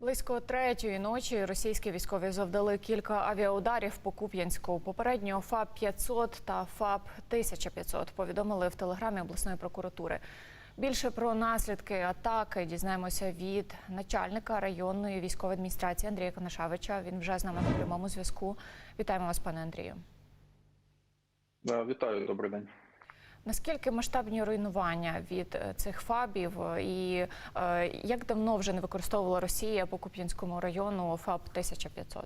Близько третьої ночі російські військові завдали кілька авіаударів по Куп'янську. Попередньо ФАП 500 та ФАП 1500 повідомили в телеграмі обласної прокуратури. Більше про наслідки атаки дізнаємося від начальника районної військової адміністрації Андрія Конашавича. Він вже з нами на прямому зв'язку. Вітаємо вас, пане Андрію. Вітаю, добрий день. Наскільки масштабні руйнування від е, цих фабів, і е, як давно вже не використовувала Росія по Куп'янському району ФАП 1500?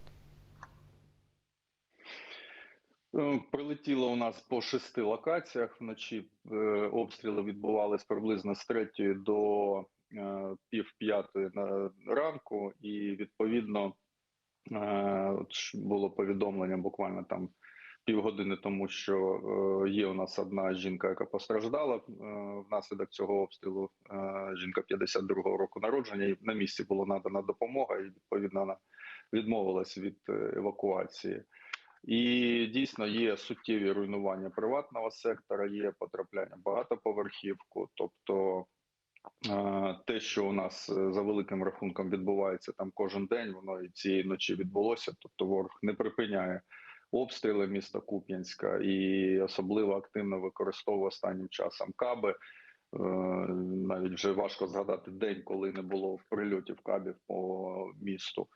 Е, Прилетіло у нас по шести локаціях. Вночі е, обстріли відбувалися приблизно з третьої до пів п'ятої на ранку, і відповідно було повідомлення буквально там півгодини тому, що е, є у нас одна жінка, яка постраждала е, внаслідок цього обстрілу. Е, жінка 52-го року народження. І на місці була надана допомога, і відповідно вона відмовилась від евакуації. І дійсно є суттєві руйнування приватного сектора, є потрапляння багатоповерхівку. Тобто те, що у нас за великим рахунком відбувається там кожен день, воно і цієї ночі відбулося. Тобто ворог не припиняє обстріли міста Куп'янська і особливо активно використовує останнім часом каби. Е, Навіть вже важко згадати день, коли не було прильотів кабів по місту.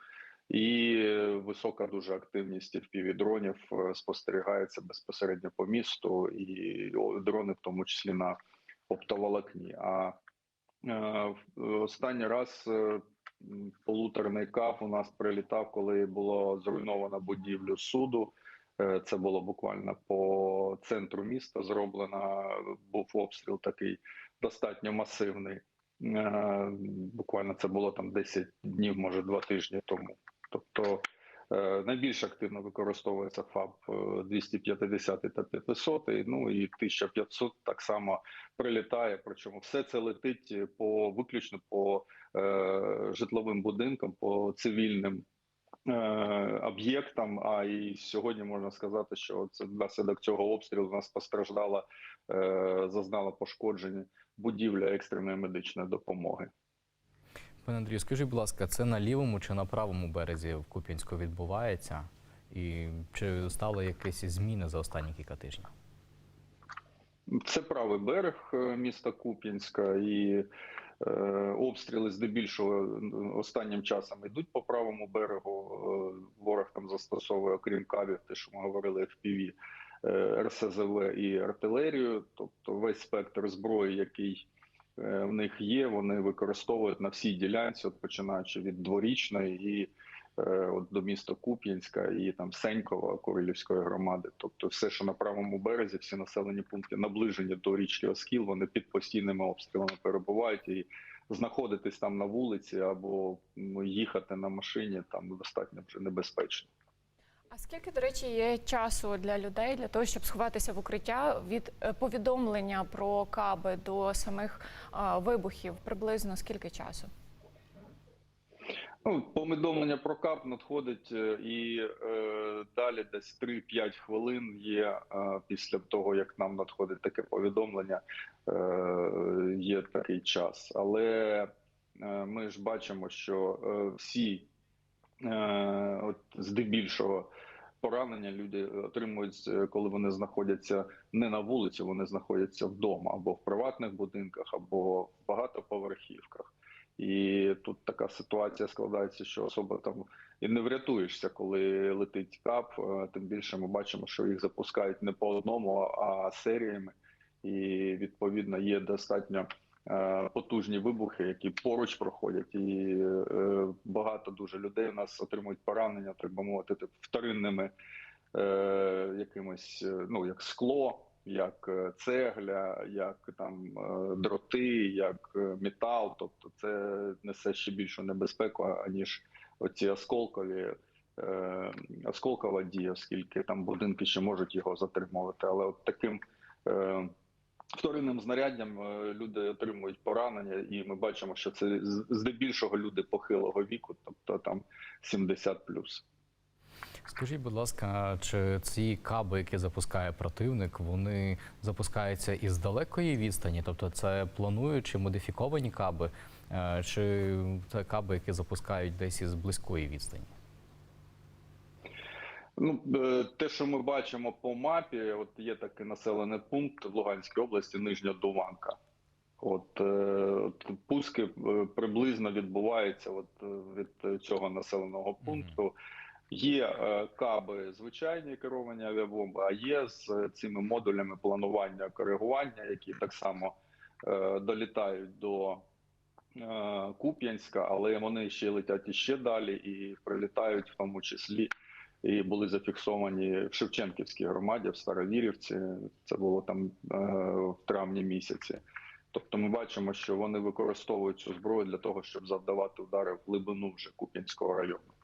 І висока дуже активність FPV-дронів е, спостерігається безпосередньо по місту, і дрони, в тому числі на оптоволокні. А е, в- останній раз полуторний кап у нас прилітав, коли було зруйновано будівлю суду. Е, Це було буквально по центру міста зроблено. Був обстріл такий достатньо масивний. Е, Буквально це було там 10 днів, може два тижні тому. Тобто е, найбільш активно використовується ФАБ е, 250 та 500, ну і 1500 так само прилітає. Причому все це летить по виключно по е, житловим будинкам, по цивільним об'єктам. А і сьогодні можна сказати, що це внаслідок цього обстрілу у нас постраждала, е, зазнала пошкодження будівля екстреної медичної допомоги. Пане Андрію, скажіть, будь ласка, це на лівому чи на правому березі в Куп'янську відбувається? І чи стали якісь зміни за останні кілька тижнів? Це правий берег е, міста Куп'янська, і е, обстріли здебільшого е, останнім часом йдуть по правому берегу. Е, ворог там застосовує, окрім кавів, те, що ми говорили, FPV, е, РСЗВ і артилерію. Тобто весь спектр зброї, який е, в них є, вони використовують на всій ділянці, от починаючи від дворічної і е, от до міста Куп'янська і там Сенькова Курилівської громади. Тобто, все, що на правому березі, всі населені пункти наближені до річки Оскіл, вони під постійними обстрілами перебувають і знаходитись там на вулиці або їхати на машині там достатньо вже небезпечно. А скільки, до речі, є часу для людей для того, щоб сховатися в укриття від е, повідомлення про каби до самих е, вибухів? Приблизно скільки часу? Ну, повідомлення про КАП надходить е, і е, далі десь 3-5 хвилин є е, після того, як нам надходить таке повідомлення, е, є такий час. Але е, ми ж бачимо, що е, всі е, от здебільшого поранення люди отримують, е, коли вони знаходяться не на вулиці, вони знаходяться вдома або в приватних будинках, або в багатоповерхівках. Така ситуація складається, що особа там і не врятуєшся, коли летить кап. Е, Тим більше ми бачимо, що їх запускають не по одному, а серіями, і відповідно є достатньо е, потужні вибухи, які поруч проходять, і е, багато дуже людей у нас отримують поранення, так би мовити, вторинними е, якимось, е, ну як скло. Як е, цегля, як там е, дроти, як е, метал, тобто це несе ще більшу небезпеку, аніж оці осколкові осколкова дія, оскільки там будинки ще можуть його затримувати. Але от таким е, вторинним знаряддям люди отримують поранення, і ми бачимо, що це здебільшого люди похилого віку, тобто там 70 плюс. Скажіть, будь ласка, чи ці каби, які запускає противник, вони запускаються із далекої відстані? Тобто це плануючі модифіковані каби, Е, Чи це каби, які запускають десь із близької відстані? Ну, е, те, що ми бачимо по мапі, от є такий населений пункт в Луганській області, Нижня Дуванка. От, е, от пуски приблизно відбуваються от, від цього населеного пункту. Є е, каби звичайні керовані авіабомби, а є з цими модулями планування коригування, які так само е, долітають до е, Куп'янська, але вони ще летять іще далі і прилітають в тому числі і були зафіксовані в Шевченківській громаді в Старовірівці. Це було там е, в травні місяці. Тобто, ми бачимо, що вони використовують цю зброю для того, щоб завдавати удари в глибину вже Куп'янського району.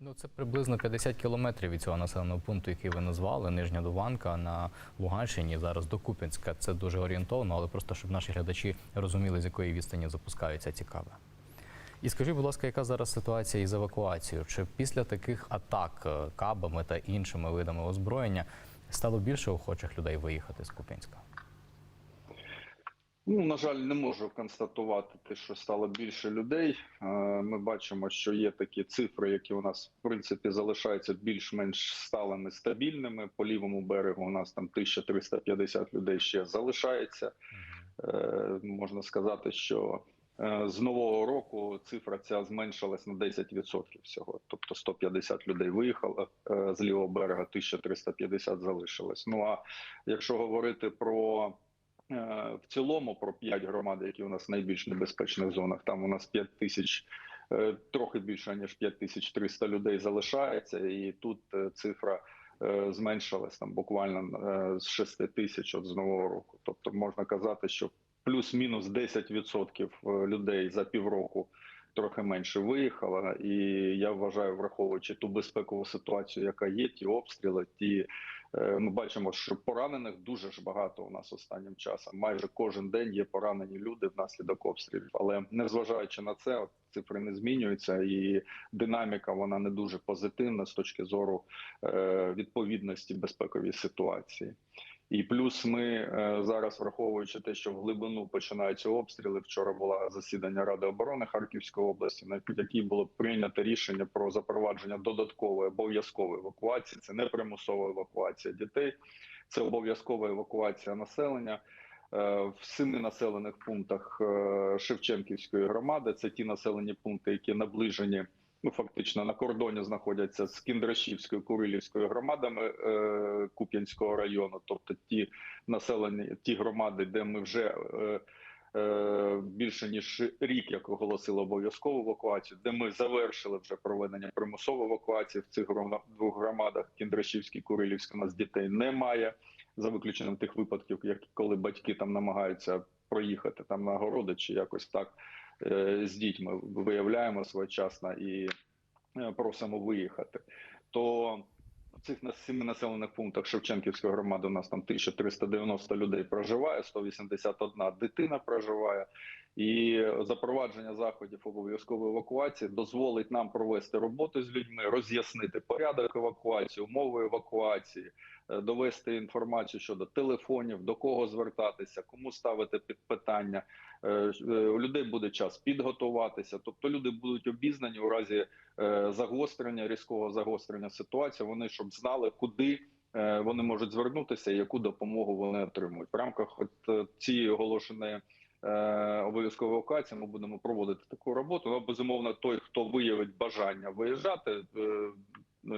Ну, це приблизно 50 кілометрів від цього населеного пункту, який ви назвали, Нижня Дуванка на Луганщині, зараз до Куп'янська. Це дуже орієнтовно, але просто щоб наші глядачі розуміли, з якої відстані запускаються ці каби. І скажіть, будь ласка, яка зараз ситуація із евакуацією? Чи після таких атак е, кабами та іншими видами озброєння стало більше охочих людей виїхати з Куп'янська? Ну, на жаль, не можу констатувати те, що стало більше людей. Е, Ми бачимо, що є такі цифри, які у нас в принципі залишаються більш-менш сталими стабільними. По лівому берегу у нас там 1350 людей ще залишається. Е, Можна сказати, що е, з нового року цифра ця зменшилась на 10% всього. Тобто 150 людей виїхало з лівого берега, 1350 залишилось. Ну а якщо говорити про в цілому про 5 громад, які у нас в найбільш небезпечних зонах. Там у нас 5 тисяч, е, трохи більше ніж 5300 людей залишається, і тут е, цифра е, зменшилась там буквально е, з 6 тисяч от з нового року. Тобто можна казати, що плюс-мінус 10% людей за півроку. Трохи менше виїхало, і я вважаю, враховуючи ту безпекову ситуацію, яка є, ті обстріли, ті Е, Ми бачимо, що поранених дуже ж багато у нас останнім часом. Майже кожен день є поранені люди внаслідок обстрілів. Але незважаючи на це, от цифри не змінюються, і динаміка вона не дуже позитивна з точки зору е, відповідності безпековій ситуації. І плюс ми е, зараз, враховуючи те, що в глибину починаються обстріли. Вчора було засідання Ради оборони Харківської області, на якій було прийнято рішення про запровадження додаткової обов'язкової евакуації. Це не примусова евакуація дітей, це обов'язкова евакуація населення. Е, В семи населених пунктах е, Шевченківської громади це ті населені пункти, які наближені ну фактично на кордоні знаходяться з Кіндрашівською Курилівською громадами е, Куп'янського району, тобто ті населені ті громади, де ми вже е, е, більше ніж рік, як оголосили обов'язкову евакуацію, де ми завершили вже проведення примусової евакуації в цих двох громадах Кіндрашівській Курилівській. У нас дітей немає за виключенням тих випадків, як коли батьки там намагаються проїхати там на городи чи якось так з дітьми виявляємо своєчасно і е, просимо виїхати. То цих семи населених пунктах Шевченківської громади у нас там 1390 людей проживає, 181 дитина проживає. І запровадження заходів обов'язкової евакуації дозволить нам провести роботу з людьми, роз'яснити порядок евакуації, умови евакуації, е, довести інформацію щодо телефонів, до кого звертатися, кому ставити під питання. Е, е, У людей буде час підготуватися, тобто люди будуть обізнані у разі загострення, різкого загострення ситуації. Вони щоб знали, куди е, вони можуть звернутися і яку допомогу вони отримують. В рамках е, цієї оголошеної е, обов'язкової евакуації ми будемо проводити таку роботу. Ну, безумовно, той, хто виявить бажання виїжджати, е,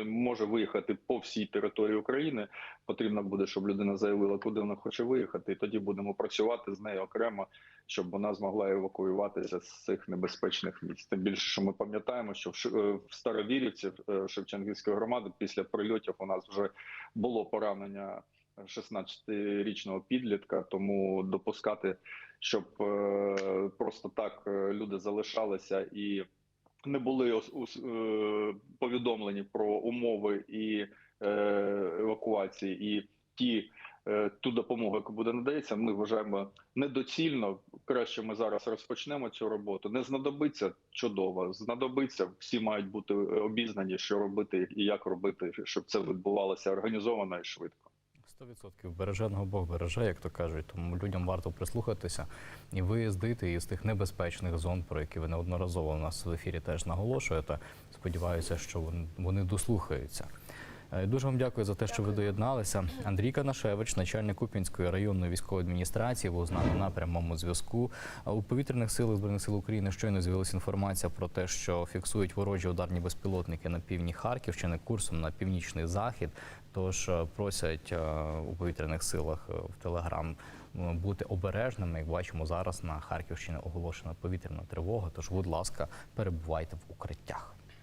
може виїхати по всій території України. Потрібно буде, щоб людина заявила, куди вона хоче виїхати, і тоді будемо працювати з нею окремо, щоб вона змогла евакуюватися з цих небезпечних місць. Тим більше, що ми пам'ятаємо, що в е, Старовірівці е, Шевченківської громади після прильотів у нас вже було поранення 16-річного підлітка, тому допускати, щоб е, просто так е, люди залишалися і не були е, повідомлені про умови і е, евакуації, і ті е, ту допомогу, яка буде надається, ми вважаємо недоцільно. Краще ми зараз розпочнемо цю роботу. Не знадобиться чудово, знадобиться. Всі мають бути обізнані, що робити і як робити, щоб це відбувалося організовано і швидко. 100% береженого Бог береже, як то кажуть. Тому людям варто прислухатися і виїздити із тих небезпечних зон, про які ви неодноразово у нас в ефірі теж наголошуєте. Сподіваюся, що вони, дослухаються. Е, Дуже вам дякую за те, що ви доєдналися. Андрій Канашевич, начальник Куп'янської районної військової адміністрації, був з нами на прямому зв'язку. У повітряних силах збройних сил України щойно з'явилася інформація про те, що фіксують ворожі ударні безпілотники на півдні Харківщини курсом на північний захід. Тож е, просять е, у повітряних силах е, в Телеграм е, бути обережними. Як бачимо зараз на Харківщині оголошена повітряна тривога. Тож, будь ласка, перебувайте в укриттях.